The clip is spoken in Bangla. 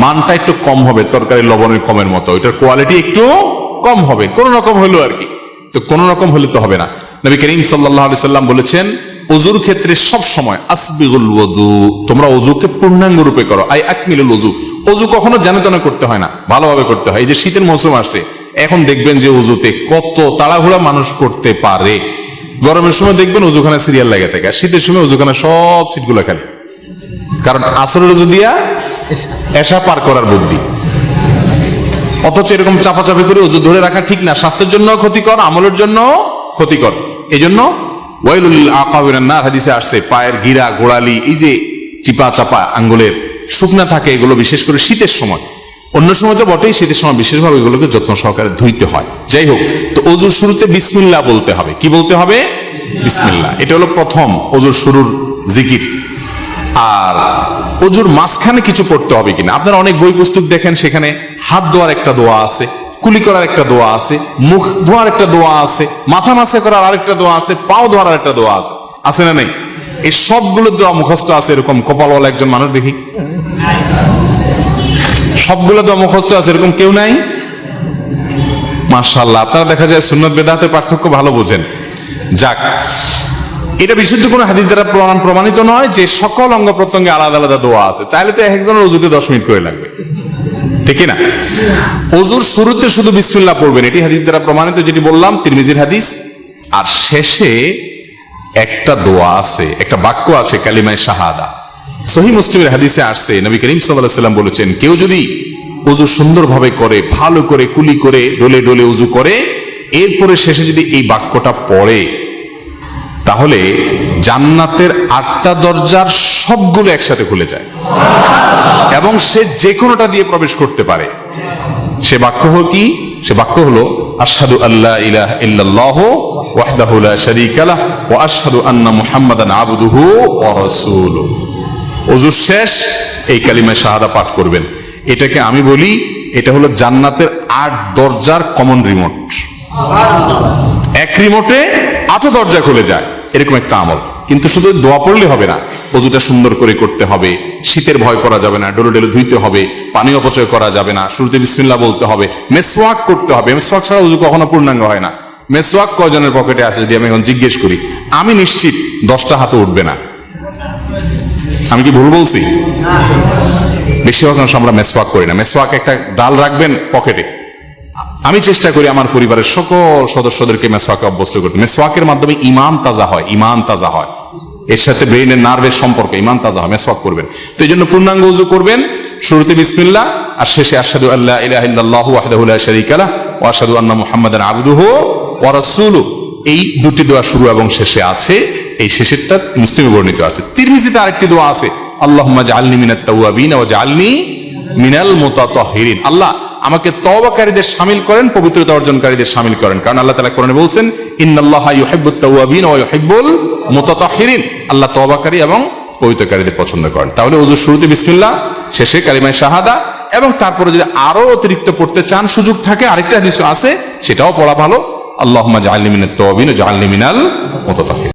মানটা একটু কম হবে তরকারি লবণের কমের মতো। ওইটার কোয়ালিটি একটু কম হবে, কোন রকম হলো আর কি। তো কোন রকম হলে তো হবে না। নবী করিম সাল্লাহ সাল্লাম বলেছেন অজুর ক্ষেত্রে সব সময় আসবিগুল ওযু, তোমরা অজুকে পূর্ণাঙ্গ রূপে করো, আই আকমিলুল অজু অজু কখনো জানে তেনে করতে হয় না, ভালোভাবে করতে হয়। এই যে শীতের মৌসুম আসছে, এখন দেখবেন যে অজুতে কত তাড়াহুড়া মানুষ করতে পারে। গরমের সময় দেখবেন অজুখানা সিরিয়াল লাগে থাকে শীতের সময় অজুখানা সব সিটগুলো খালি। কারণ আসরের অজু দিয়া এসা পার করার বুদ্ধি। অথচ এরকম চাপাচাপি করে ওজু ধরে রাখা ঠিক না। স্বাস্থ্যের জন্য ক্ষতিকর, আমলের জন্য ক্ষতিকর। এই জন্য আসছে, পায়ের গিরা, গোড়ালি, এই যে চিপা চাপা আঙ্গুলের শুকনা থাকে, এগুলো বিশেষ করে শীতের সময়। অন্য সময় তো বটেই, শীতের সময় বিশেষভাবে এগুলোকে যত্ন সহকারে ধুইতে হয়। যাই হোক, তো অজুর শুরুতে বিসমিল্লাহ বলতে হবে। কি বলতে হবে? বিসমিল্লাহ। এটা হলো প্রথম অজুর শুরুর জিকির। আর অজুর মাঝখানে কিছু পড়তে হবে কিনা? আপনারা অনেক বই পুস্তক দেখেন, সেখানে হাত ধোয়ার একটা দোয়া আছে, কুলি করার একটা দোয়া আছে, মুখ ধোয়ার একটা দোয়া আছে, মাথা মাসে করার আরেকটা দোয়া আছে, পাও ধোয়ার একটা দোয়া আছে। আছে না নেই? এই সবগুলো দোয়া মুখস্থ আছে এরকম, কপালওয়ালা একজন মানুষ দেখি। সবগুলো দোয়া মুখস্থ আছে এরকম কেউ নাই? মার্শাল্লাহ আপনারা দেখা যায় সুন্নত বেদাতে পার্থক্য ভালো বোঝেন। যাক এটা বিশুদ্ধ কোনো হাদিস দ্বারা প্রমাণ প্রমাণিত নয় যে সকল অঙ্গ প্রত্যঙ্গে আলাদা আলাদা দোয়া আছে। তাহলে তো একজনের অজুতে দশ মিনিট করে লাগবে। ঠিক না অজুর শুরুতে শুধু বিসমিল্লাহ পড়বেন। এটি হাদিস দ্বারা প্রমাণিত, যেটি বললাম, তিরমিজির হাদিস। আর শেষে একটা দোয়া আছে, একটা বাক্য আছে, কালিমায় শাহাদা। সহি মুসলিমের হাদিসে আসছে, নবী করিম সাল্লাম বলেছেন, কেউ যদি উজু সুন্দরভাবে করে, ভালো করে, কুলি করে, ডোলে ডোলে উজু করে, এরপরে শেষে যদি এই বাক্যটা পড়ে তাহলে জান্নাতের আটটা দরজার সবগুলো একসাথে খুলে যায়। এবং সে যে কোনোটা দিয়ে প্রবেশ করতে পারে। সে বাক্য হলো কি? সে বাক্য হলো, আশহাদু আল্লাহ ইলাহা ইল্লাল্লাহ ওয়াহদাহু লা শারীকা লাহ ওয়া আশহাদু আন্না মুহাম্মাদান আবদুহু ওয়া রাসূলুহু। ওজুর শেষ, এই কালিমায় শাহাদা পাঠ করবেন। এটাকে আমি বলি, এটা হলো জান্নাতের আট দরজার কমন রিমোট এক রিমোটে আট দরজা খুলে যায়। এরকম একটা আমল। কিন্তু শুধু দোয়া পড়লে হবে না, অজুটা সুন্দর করে করতে হবে, শীতের ভয় করা যাবে না, ডোলে ডোলে ধুইতে হবে পানি অপচয় করা যাবে না, শুরুতে বিসমিল্লাহ বলতে হবে, মেসওয়াক করতে হবে। মেসওয়াক ছাড়া অজু কখনো পূর্ণাঙ্গ হয় না। মেসওয়াক কয়জনের পকেটে আছে যদি আমি এখন জিজ্ঞেস করি? আমি নিশ্চিত দশটা হাতে উঠবে না। আমি কি ভুল বলছি? বেশিরভাগ অংশ আমরা মেসওয়াক করি না। মেসওয়াক একটা ডাল রাখবেন পকেটে। আমি চেষ্টা করি আমার পরিবারের সকল সদস্যদেরকে মেসওয়াকে অভ্যস্ত করতে। মেসওয়াকের মাধ্যমে ইমান তাজা হয়, ইমান তাজা হয়। এর সাথে ব্রেইনের নার্ভের সম্পর্ক, ইমান তাজা হয়, মেসওয়াক করবেন। তো এই জন্য পূর্ণাঙ্গ উজু করবেন, শুরুতে বিসমিল্লাহ, আর শেষে আশহাদু আল্লাহ ইলাহা ইল্লাল্লাহু ওয়াহদাহু লা শারীকা লাহ আন্না মুহাম্মাদান আবদুহু রাসূলুহু। এই দুটি দোয়া শুরু এবং শেষে আছে, এই শেষেরটা মুসলিমে বর্ণিত আছে। তিরমিজিতে আরেকটি দোয়া আছে, আল্লাহুম্মা জাআলনি মিনাত তাওয়াবিন ওয়া জাআলনি মিনাল মুতাতাহহিরিন আল্লাহ আমাকে তওবাকারীদের সামিল করেন, পবিত্রতা অর্জনকারীদের সামিল করেন। কারণ আল্লাহ তালা কোরআনে বলছেন, ইন্নাল্লাহা ইউহিব্বুত মুতাতাহহিরিন আল্লাহ তওবাকারী এবং পবিত্রকারীদের পছন্দ করেন। তাহলে ওজুর শুরুতে বিসমিল্লাহ, শেষে কালিমায়ে শাহাদা, এবং তারপরে যদি আরও অতিরিক্ত পড়তে চান, সুযোগ থাকে, আরেকটা হাদিস আছে, সেটাও পড়া ভালো। আল্লাহ জাআলনি মিনাত তাওয়াবিন ওয়া জাআলনি মিনাল মুতাতাহহিরিন